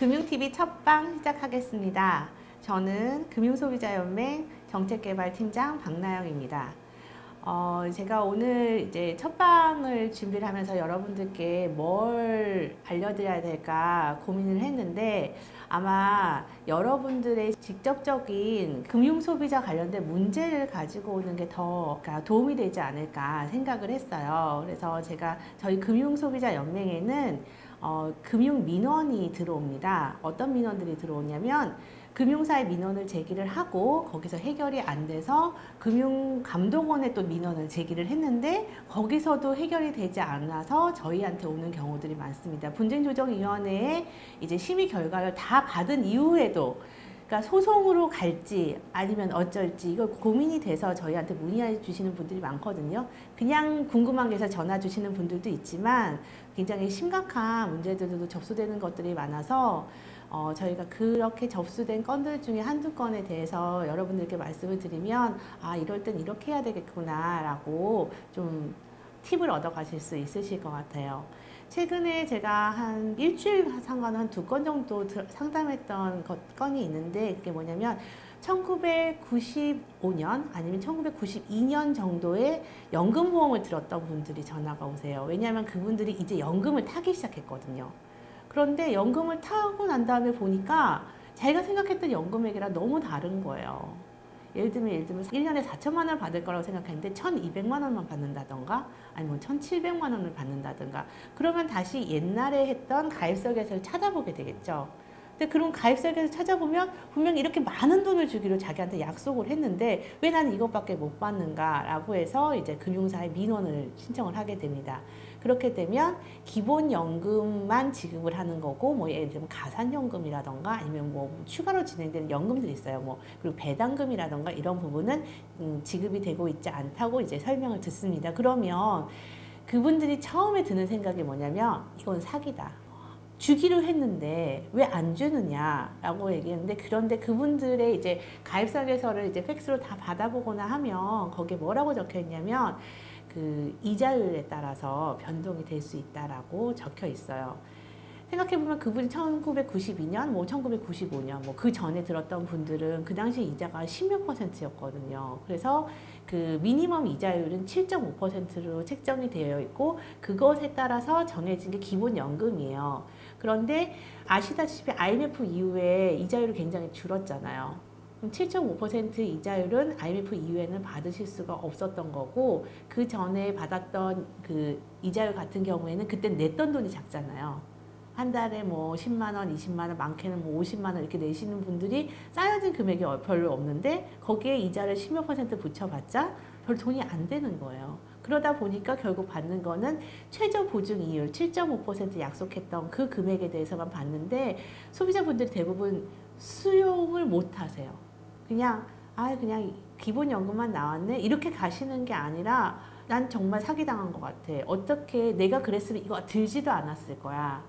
금융TV 첫방 시작하겠습니다. 저는 금융소비자연맹 정책개발팀장 박나영입니다. 어, 제가 오늘 이제 첫방을 준비를 하면서 여러분들께 뭘 알려드려야 될까 고민을 했는데 아마 여러분들의 직접적인 금융 소비자 관련된 문제를 가지고 오는 게 더 도움이 되지 않을까 생각을 했어요. 그래서 제가 저희 금융 소비자 연맹에는 어, 금융 민원이 들어옵니다. 어떤 민원들이 들어오냐면 금융사의 민원을 제기를 하고 거기서 해결이 안 돼서 금융감독원에 또 민원을 제기를 했는데 거기서도 해결이 되지 않아서 저희한테 오는 경우들이 많습니다. 분쟁조정위원회에 이제 심의 결과를 다 받은 이후에도 그러니까 소송으로 갈지 아니면 어쩔지 이거 고민이 돼서 저희한테 문의해 주시는 분들이 많거든요. 그냥 궁금한 게 있어 전화 주시는 분들도 있지만 굉장히 심각한 문제들도 접수되는 것들이 많아서 어, 저희가 그렇게 접수된 건들 중에 한두 건에 대해서 여러분들께 말씀을 드리면 아 이럴 땐 이렇게 해야 되겠구나 라고 좀 팁을 얻어 가실 수 있으실 것 같아요. 최근에 제가 한 일주일 상관 한두 건 정도 상담했던 것, 건이 있는데 그게 뭐냐면 1995년 아니면 1992년 정도에 연금보험을 들었던 분들이 전화가 오세요. 왜냐하면 그분들이 이제 연금을 타기 시작했거든요. 그런데 연금을 타고 난 다음에 보니까 자기가 생각했던 연금액이랑 너무 다른 거예요. 예를 들면 예를 들면 1년에 4천만 원을 받을 거라고 생각했는데 1,200만 원만 받는다던가 아니면 1,700만 원을 받는다던가 그러면 다시 옛날에 했던 가입서 계획서를 찾아보게 되겠죠. 근데 그런 가입서 계획서 찾아보면 분명 이렇게 많은 돈을 주기로 자기한테 약속을 했는데 왜 나는 이것밖에 못 받는가라고 해서 이제 금융사에 민원을 신청을 하게 됩니다. 그렇게 되면 기본연금만 지급을 하는 거고 뭐 예를 들면 가산연금이라던가 아니면 뭐 추가로 진행되는 연금들이 있어요. 뭐 그리고 배당금이라던가 이런 부분은 음, 지급이 되고 있지 않다고 이제 설명을 듣습니다. 그러면 그분들이 처음에 드는 생각이 뭐냐면 이건 사기다. 주기로 했는데 왜 안 주느냐라고 얘기했는데 그런데 그분들의 이제 가입사 계서를 이제 팩스로 다 받아보거나 하면 거기에 뭐라고 적혀 있냐면 그 이자율에 따라서 변동이 될 수 있다라고 적혀 있어요. 생각해보면 그분이 1992년, 뭐 1995년, 뭐 그 전에 들었던 분들은 그 당시 이자가 10몇 퍼센트였거든요. 그래서 그 미니멈 이자율은 7.5%로 책정이 되어 있고 그것에 따라서 정해진 게 기본 연금이에요. 그런데 아시다시피 IMF 이후에 이자율이 굉장히 줄었잖아요. 7.5% 이자율은 IMF 이후에는 받으실 수가 없었던 거고 그 전에 받았던 그 이자율 같은 경우에는 그때 냈던 돈이 작잖아요. 한 달에 뭐 10만 원, 20만 원, 많게는 뭐 50만 원 이렇게 내시는 분들이 쌓여진 금액이 별로 없는데 거기에 이자를 10몇 퍼센트 붙여봤자 별 돈이 안 되는 거예요. 그러다 보니까 결국 받는 거는 최저 보증 이율 7.5% 약속했던 그 금액에 대해서만 받는데 소비자분들이 대부분 수용을 못 하세요. 그냥 아 그냥 기본 연금만 나왔네 이렇게 가시는 게 아니라 난 정말 사기당한 것 같아. 어떻게 내가 그랬으면 이거 들지도 않았을 거야.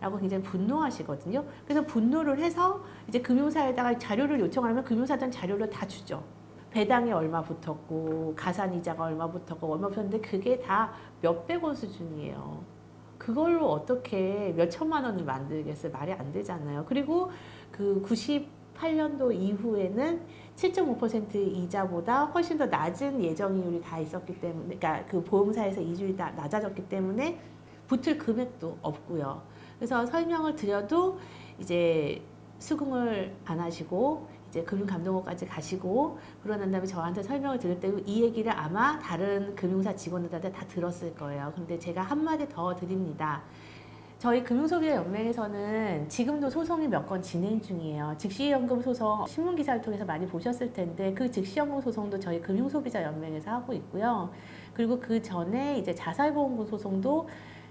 라고 굉장히 분노하시거든요. 그래서 분노를 해서 이제 금융사에다가 자료를 요청하면 금융사단 자료를 다 주죠. 배당이 얼마 붙었고 가산이자가 얼마 붙었고 얼마 붙었는데 그게 다 몇백 원 수준이에요. 그걸로 어떻게 몇 천만 원을 만들겠어요? 말이 안 되잖아요. 그리고 그 98년도 이후에는 7.5% 이자보다 훨씬 더 낮은 예정이율이 다 있었기 때문에, 그러니까 그 보험사에서 이주율이 다 낮아졌기 때문에 붙을 금액도 없고요. 그래서 설명을 드려도 이제 수긍을 안 하시고 이제 금융감독원까지 가시고 그러고 난 다음에 저한테 설명을 들을 때 이 얘기를 아마 다른 금융사 직원들한테 다 들었을 거예요. 근데 제가 한마디 더 드립니다. 저희 금융소비자연맹에서는 지금도 소송이 몇 건 진행 중이에요. 즉시연금 소송 신문기사를 통해서 많이 보셨을 텐데 그 즉시연금 소송도 저희 금융소비자연맹에서 하고 있고요. 그리고 그 전에 이제 자살보험금 소송도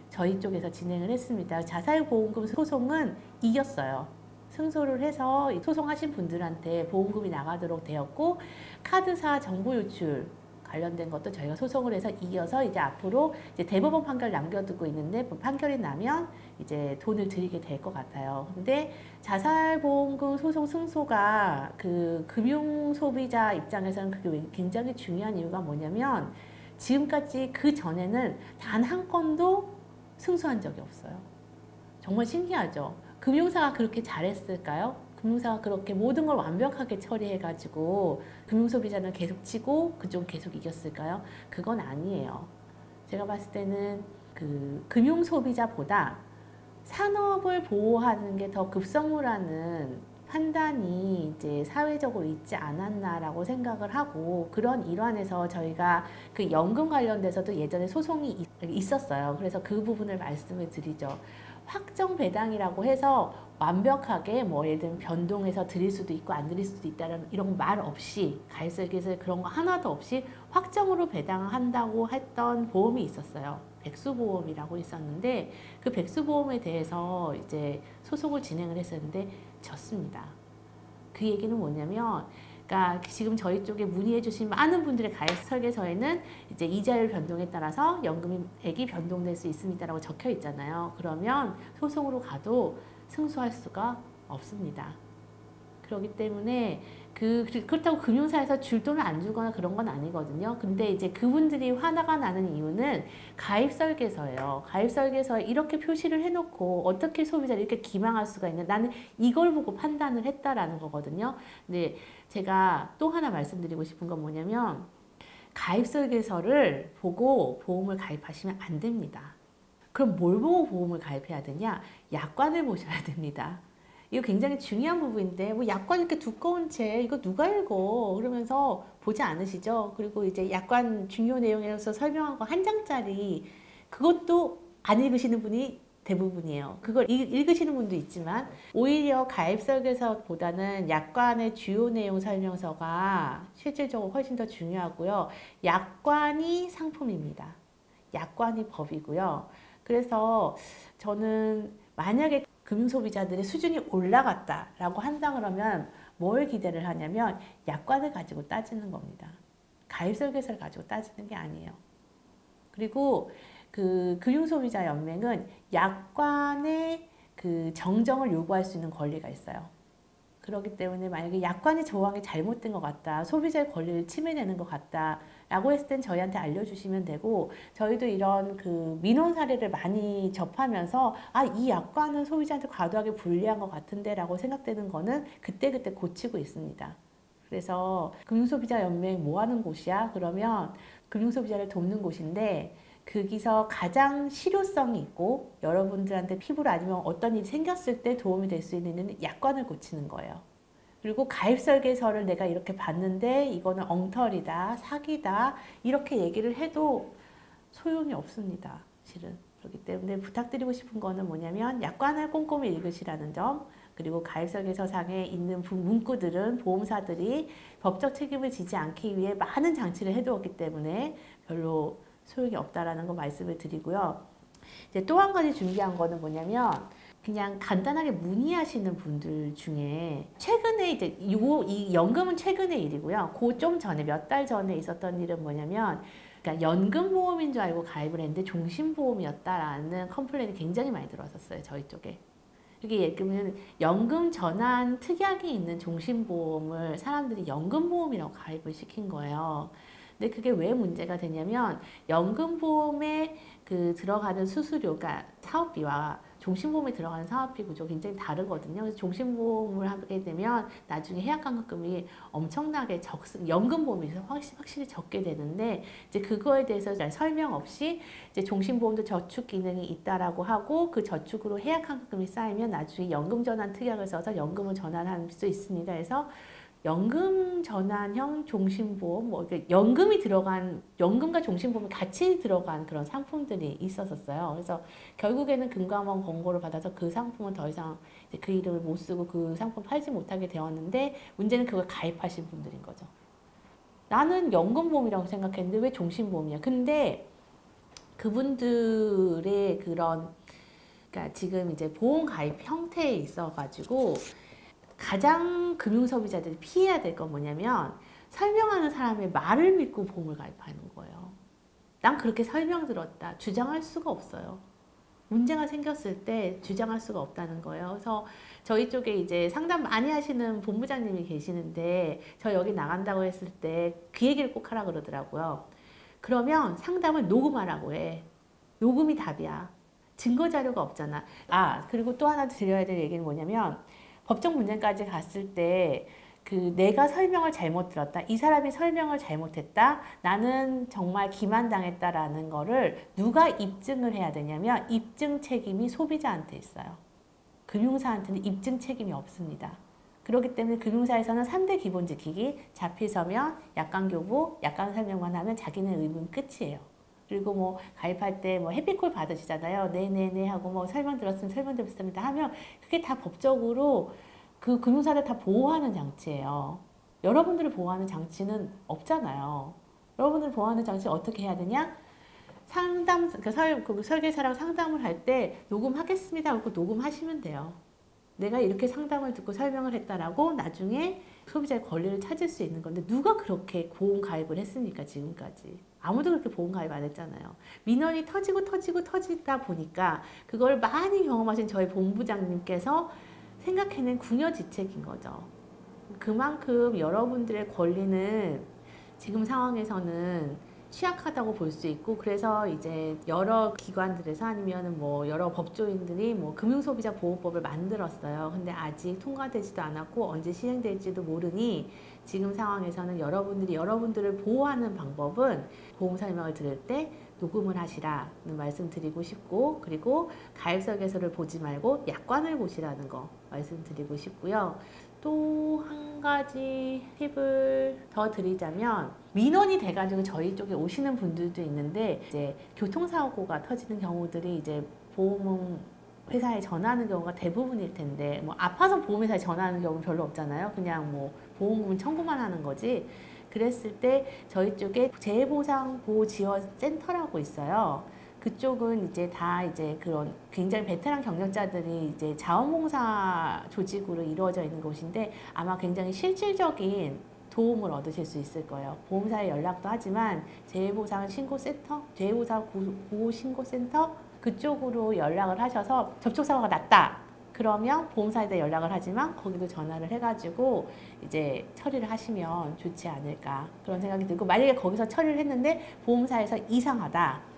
저희 쪽에서 진행을 했습니다. 자살보험금 소송은 이겼어요. 승소를 해서 소송하신 분들한테 보험금이 나가도록 되었고 카드사 정보 유출 관련된 것도 저희가 소송을 해서 이겨서 이제 앞으로 이제 대법원 판결 남겨두고 있는데 뭐 판결이 나면 이제 돈을 드리게 될 것 같아요. 근데 자살보험금 소송 승소가 그 금융 소비자 입장에서는 그게 굉장히 중요한 이유가 뭐냐면 지금까지 그 전에는 단 한 건도 승소한 적이 없어요. 정말 신기하죠. 금융사가 그렇게 잘했을까요? 금융사가 그렇게 모든 걸 완벽하게 처리해가지고 금융소비자는 계속 치고 그쪽은 계속 이겼을까요? 그건 아니에요. 제가 봤을 때는 그 금융소비자보다 산업을 보호하는 게 더 급선무라는 판단이 이제 사회적으로 있지 않았나라고 생각을 하고 그런 일환에서 저희가 그 연금 관련돼서도 예전에 소송이 있었어요. 그래서 그 부분을 말씀을 드리죠. 확정 배당이라고 해서 완벽하게 뭐 예를 들면 변동해서 드릴 수도 있고 안 드릴 수도 있다는 이런 말 없이 가입설계서 그런 거 하나도 없이 확정으로 배당한다고 했던 보험이 있었어요. 백수보험이라고 있었는데 그 백수보험에 대해서 이제 소송을 진행을 했었는데 졌습니다. 그 얘기는 뭐냐면 그러니까 지금 저희 쪽에 문의해 주신 많은 분들의 가입 설계서에는 이제 이자율 변동에 따라서 연금액이 변동될 수 있습니다라고 적혀 있잖아요. 그러면 소송으로 가도 승소할 수가 없습니다. 그렇기 때문에 그 그렇다고 금융사에서 줄 돈을 안 주거나 그런 건 아니거든요. 근데 이제 그분들이 화나가 나는 이유는 가입 설계서예요. 가입 설계서에 이렇게 표시를 해놓고 어떻게 소비자를 이렇게 기망할 수가 있냐. 나는 이걸 보고 판단을 했다라는 거거든요. 근데 제가 또 하나 말씀드리고 싶은 건 뭐냐면 가입 설계서를 보고 보험을 가입하시면 안 됩니다. 그럼 뭘 보고 보험을 가입해야 되냐? 약관을 보셔야 됩니다. 이거 굉장히 중요한 부분인데 뭐 약관 이렇게 두꺼운 책 이거 누가 읽어 그러면서 보지 않으시죠? 그리고 이제 약관 중요 내용에서 설명한 거 한 장짜리 그것도 안 읽으시는 분이 대부분이에요. 그걸 읽 으시는 분도 있지만 오히려 가입 설계서보다는 약관의 주요 내용 설명서가 실질적으로 훨씬 더 중요하고요. 약관이 상품입니다. 약관이 법이고요. 그래서 저는 만약에 금융소비자들의 수준이 올라갔다라고 한다 그러면 뭘 기대를 하냐면 약관을 가지고 따지는 겁니다. 가입설계서를 가지고 따지는 게 아니에요. 그리고 그 금융소비자연맹은 약관의 그 정정을 요구할 수 있는 권리가 있어요. 그렇기 때문에 만약에 약관의 조항이 잘못된 것 같다, 소비자의 권리를 침해내는 것 같다, 라고 했을 땐 저희한테 알려주시면 되고, 저희도 이런 그 민원 사례를 많이 접하면서, 아, 이 약관은 소비자한테 과도하게 불리한 것 같은데 라고 생각되는 거는 그때그때 고치고 있습니다. 그래서 금융소비자연맹 뭐 하는 곳이야? 그러면 금융소비자를 돕는 곳인데, 거기서 가장 실효성이 있고 여러분들한테 피부로 아니면 어떤 일이 생겼을 때 도움이 될 수 있는 약관을 고치는 거예요. 그리고 가입 설계서를 내가 이렇게 봤는데 이거는 엉터리다, 사기다 이렇게 얘기를 해도 소용이 없습니다. 실은. 그렇기 때문에 부탁드리고 싶은 거는 뭐냐면 약관을 꼼꼼히 읽으시라는 점 그리고 가입 설계서상에 있는 문구들은 보험사들이 법적 책임을 지지 않기 위해 많은 장치를 해두었기 때문에 별로 소용이 없다라는 거 말씀을 드리고요. 이제 또 한 가지 준비한 거는 뭐냐면 그냥 간단하게 문의하시는 분들 중에 최근에 이제 요, 이 연금은 최근의 일이고요. 그 좀 전에 몇 달 전에 있었던 일은 뭐냐면 그러니까 연금 보험인 줄 알고 가입을 했는데 종신 보험이었다라는 컴플레인이 굉장히 많이 들어왔었어요. 저희 쪽에. 이게 들면 연금 전환 특약이 있는 종신보험을 사람들이 연금보험이라고 가입을 시킨 거예요. 근데 그게 왜 문제가 되냐면 연금보험에 그 들어가는 수수료가 사업비와 종신보험에 들어가는 사업비 구조 굉장히 다르거든요. 그래서 종신보험을 하게 되면 나중에 해약환급금이 엄청나게 적, 연금보험에 서 확실히, 확실히 적게 되는데 이제 그거에 대해서 잘 설명 없이 이제 종신보험도 저축 기능이 있다라고 하고 그 저축으로 해약환급금이 쌓이면 나중에 연금 전환 특약을 써서 연금을 전환할 수 있습니다. 그래서 연금 전환형 종신보험, 뭐 연금이 들어간 연금과 종신보험이 같이 들어간 그런 상품들이 있었었어요. 그래서 결국에는 금감원 권고를 받아서 그 상품은 더 이상 그 이름을 못 쓰고 그 상품 팔지 못하게 되었는데 문제는 그걸 가입하신 분들인 거죠. 나는 연금보험이라고 생각했는데 왜 종신보험이야? 근데 그분들의 그런 그러니까 지금 이제 보험 가입 형태에 있어 가지고 가장 금융소비자들이 피해야 될 건 뭐냐면 설명하는 사람의 말을 믿고 보험을 가입하는 거예요. 난 그렇게 설명 들었다. 주장할 수가 없어요. 문제가 생겼을 때 주장할 수가 없다는 거예요. 그래서 저희 쪽에 이제 상담 많이 하시는 본부장님이 계시는데 저 여기 나간다고 했을 때 그 얘기를 꼭 하라 그러더라고요. 그러면 상담을 녹음하라고 해. 녹음이 답이야. 증거 자료가 없잖아. 아, 그리고 또 하나 드려야 될 얘기는 뭐냐면 법정 문제까지 갔을 때 그 내가 설명을 잘못 들었다. 이 사람이 설명을 잘못했다. 나는 정말 기만당했다라는 거를 누가 입증을 해야 되냐면 입증 책임이 소비자한테 있어요. 금융사한테는 입증 책임이 없습니다. 그렇기 때문에 금융사에서는 3대 기본 지키기, 잡히서면 약관 교부, 약관 설명만 하면 자기네 의무는 끝이에요. 그리고 뭐 가입할 때 뭐 해피콜 받으시잖아요. 네네네 하고 뭐 설명 들었으면 설명 들었습니다 하면 그게 다 법적으로 그 금융사를 다 보호하는 장치예요. 여러분들을 보호하는 장치는 없잖아요. 여러분들을 보호하는 장치 어떻게 해야 되냐? 상담, 그 설, 그 설계사랑 상담을 할 때 녹음하겠습니다. 하고 녹음하시면 돼요. 내가 이렇게 상담을 듣고 설명을 했다라고 나중에 소비자의 권리를 찾을 수 있는 건데 누가 그렇게 보험 가입을 했습니까 지금까지 아무도 그렇게 보험 가입 안 했잖아요. 민원이 터지고 터지고 터지다 보니까 그걸 많이 경험하신 저희 본부장님께서 생각해낸 궁여지책인 거죠. 그만큼 여러분들의 권리는 지금 상황에서는 취약하다고 볼 수 있고 그래서 이제 여러 기관들에서 아니면은 뭐 여러 법조인들이 뭐 금융소비자 보호법을 만들었어요. 근데 아직 통과되지도 않았고 언제 시행될지도 모르니 지금 상황에서는 여러분들이 여러분들을 보호하는 방법은 보험 설명을 들을 때 녹음을 하시라는 말씀드리고 싶고 그리고 가입 설계서를 보지 말고 약관을 보시라는 거 말씀드리고 싶고요. 또 한 가지 팁을 더 드리자면 민원이 돼가지고 저희 쪽에 오시는 분들도 있는데 이제 교통사고가 터지는 경우들이 이제 보험 회사에 전화하는 경우가 대부분일 텐데 뭐 아파서 보험회사에 전화하는 경우는 별로 없잖아요. 그냥 뭐 보험금 청구만 하는 거지. 그랬을 때 저희 쪽에 재해보상보호지원센터라고 있어요. 그쪽은 이제 다 이제 그런 굉장히 베테랑 경력자들이 이제 자원봉사 조직으로 이루어져 있는 곳인데 아마 굉장히 실질적인 도움을 얻으실 수 있을 거예요. 보험사에 연락도 하지만 재해보상 신고센터, 재해보상 보호 신고센터 그쪽으로 연락을 하셔서 접촉 사고가 났다. 그러면 보험사에다 연락을 하지만 거기도 전화를 해가지고 이제 처리를 하시면 좋지 않을까 그런 생각이 들고 만약에 거기서 처리를 했는데 보험사에서 이상하다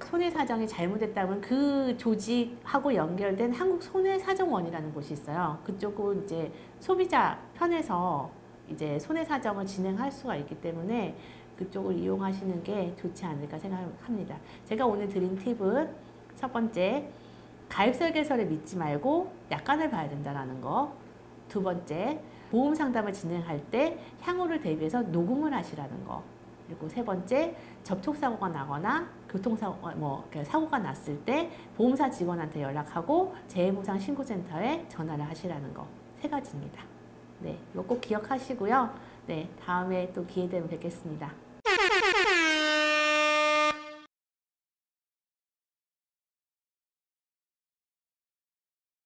손해사정이 잘못됐다면 그 조직하고 연결된 한국 손해사정원이라는 곳이 있어요. 그쪽은 이제 소비자 편에서 이제 손해사정을 진행할 수가 있기 때문에 그쪽을 이용하시는 게 좋지 않을까 생각합니다. 제가 오늘 드린 팁은 첫 번째, 가입 설계서를 믿지 말고 약관을 봐야 된다는 거. 두 번째, 보험 상담을 진행할 때 향후를 대비해서 녹음을 하시라는 거. 그리고 세 번째 접촉사고가 나거나 교통사고 뭐 사고가 났을 때 보험사 직원한테 연락하고 재해보상 신고센터에 전화를 하시라는 거 세 가지입니다. 네, 이거 꼭 기억하시고요. 네, 다음에 또 기회 되면 뵙겠습니다.